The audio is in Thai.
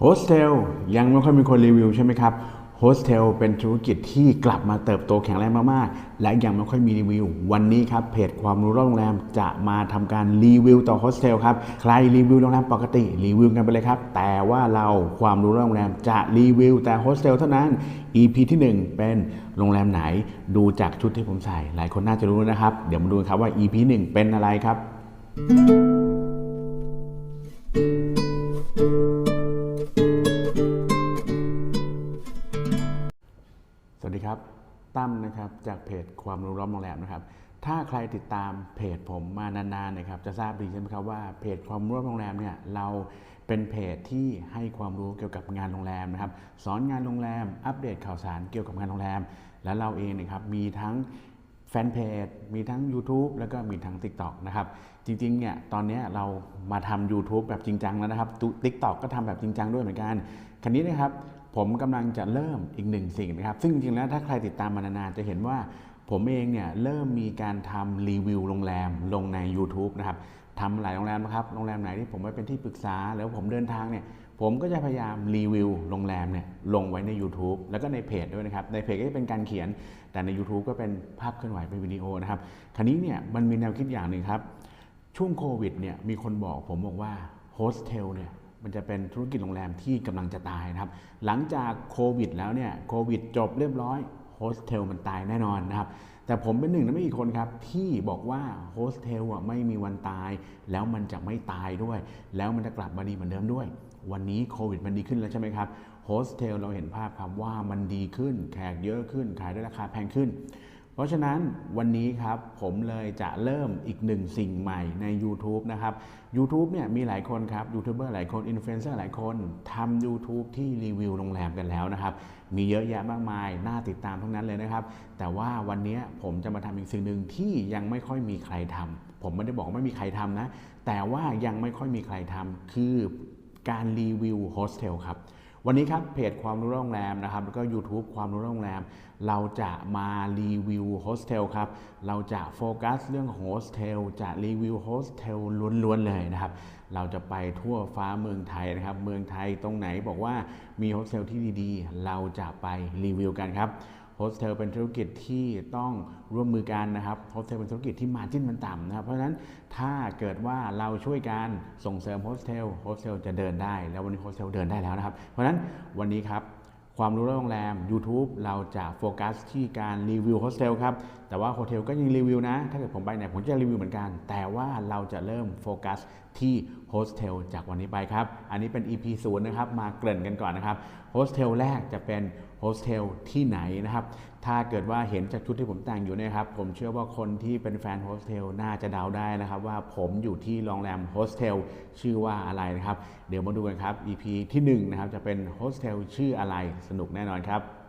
โฮสเทลยังไม่ค่อยมีคนรีวิวใช่ไหมครับโฮสเทลเป็นธุรกิจที่กลับมาเติบโตแข็งแรงมากๆ และยังไม่ค่อยมีรีวิว วันนี้ครับเพจความรู้โรงแรมจะมาทำการรีวิวต่อโฮสเทลครับใครรีวิวโรงแรมปกติรีวิวกันไปเลยครับ แต่ว่าเราความรู้โรงแรมจะรีวิวแต่โฮสเทลเท่านั้น EP ที่ 1 เป็นโรงแรมไหนดูจากชุดที่ผมใส่ หลายคนน่าจะรู้นะครับ เดี๋ยวมาดูกันครับว่า EP 1 เป็นอะไรครับ ตั้มนะครับจากเพจความรู้รอบโรงแรมนะครับ ถ้าใครติดตามเพจผมมานานๆนะครับ จะทราบดีใช่ไหมครับว่าเพจความรู้รอบโรงแรมเนี่ยเราเป็นเพจที่ให้ความรู้เกี่ยวกับงานโรงแรมนะครับ สอนงานโรงแรม อัปเดตข่าวสารเกี่ยวกับงานโรงแรม และเราเองนะครับมีทั้งแฟนเพจ มีทั้ง YouTube แล้วก็มีทั้ง TikTok นะครับ จริงๆ เนี่ยตอนนี้เรามาทำ YouTube แบบจริงจังแล้วนะครับ TikTok ก็ทำแบบจริงจังด้วยเหมือนกันคราวนี้นะครับ ผมกำลังจะเริ่มอีกหนึ่งสิ่งนะครับ ซึ่งจริงๆแล้วถ้าใครติดตามมานานๆจะเห็นว่าผมเองเนี่ยเริ่มมีการทำรีวิวโรงแรมลงใน YouTube นะครับทำหลายโรงแรมนะครับโรงแรมไหนที่ผมไปเป็นที่ปรึกษา แล้วผมเดินทางเนี่ยผมก็จะพยายามรีวิวโรงแรมเนี่ยลงไว้ใน YouTube แล้วก็ในเพจด้วยนะครับ ในเพจก็จะเป็นการเขียน แต่ใน YouTube ก็เป็นภาพเคลื่อนไหวเป็นวิดีโอนะครับคราวนี้เนี่ยมันมีแนวคิดอย่างหนึ่งครับ ช่วงโควิดเนี่ยมีคนบอกผมบอกว่าโฮสเทลเนี่ย มันจะเป็นธุรกิจโรงแรมที่กำลังจะตายนะครับ หลังจากโควิดแล้วเนี่ยโควิดจบเรียบร้อยโฮสเทลมันตายแน่นอนนะครับ แต่ผมเป็นหนึ่งในไม่กี่คนครับ ที่บอกว่าโฮสเทลอะไม่มีวันตาย แล้วมันจะไม่ตายด้วย แล้วมันจะกลับมาดีเหมือนเดิมด้วย วันนี้โควิดมันดีขึ้นแล้วใช่ไหมครับโฮสเทลเราเห็นภาพครับว่ามันดีขึ้นแขกเยอะขึ้นขายได้ราคาแพงขึ้น เพราะฉะนั้นวันนี้ครับผมเลยจะเริ่มอีกหนึ่งสิ่งใหม่ใน YouTube นะครับ YouTube เนี่ยมีหลายคนครับยูทูบเบอร์หลายคนอินฟลูเอนเซอร์หลายคนทำ YouTube ที่รีวิวโรงแรมกันแล้วนะครับ มีเยอะแยะมากมาย น่าติดตามทั้งนั้นเลยนะครับ แต่ว่าวันนี้ผมจะมาทำอีกสิ่งหนึ่งที่ยังไม่ค่อยมีใครทำผมไม่ได้บอกว่าไม่มีใครทำนะ แต่ว่ายังไม่ค่อยมีใครทำคือการรีวิวโฮสเทลครับ วันนี้ครับเพจความรู้โรงแรมนะครับแล้วก็ YouTube ความรู้โรงแรม เราจะมารีวิวโฮสเทลครับเราจะโฟกัสเรื่องโฮสเทลจะรีวิวโฮสเทลล้วนๆเลยนะครับเราจะไปทั่วฟ้าเมืองไทยนะครับ เมืองไทยตรงไหนบอกว่ามีโฮสเทลที่ดีๆ เราจะไปรีวิวกันครับ โฮสเทลเป็นธุรกิจที่ต้องร่วมมือกันนะครับโฮสเทลเป็นธุรกิจที่มาจิ้นมันต่ำนะครับเพราะฉะนั้นถ้าเกิดว่าเราช่วยกันส่งเสริมโฮสเทลโฮสเทลจะเดินได้ แล้ววันนี้โฮสเทลเดินได้แล้วนะครับ เพราะฉะนั้นวันนี้ครับ ความรู้เรื่องโรงแรม YouTube เราจะโฟกัสที่การรีวิวโฮสเทลครับ แต่ว่าโฮเทลก็ยังรีวิวนะ ถ้าเกิดผมไปเนี่ยผมจะรีวิวเหมือนกัน แต่ว่าเราจะเริ่มโฟกัสที่โฮสเทลจากวันนี้ไปครับ อันนี้เป็น EP 0นะครับ มาเกริ่นกันก่อนนะครับ โฮสเทลแรกจะเป็นโฮสเทลที่ไหนนะครับ ถ้าเกิดว่าเห็นจากชุดที่ผมแต่งอยู่เนยครับ ผมเชื่อว่าคนที่เป็นแฟนโฮสเทลน่าจะเดาได้นะครับ ว่าผมอยู่ที่โรงแรมโฮสเทลชื่อว่าอะไรนะครับ เดี๋ยวมาดูกันครับ EP ที่1นะครับจะเป็นโฮสเทลชื่ออะไรสนุกแน่นอนครับ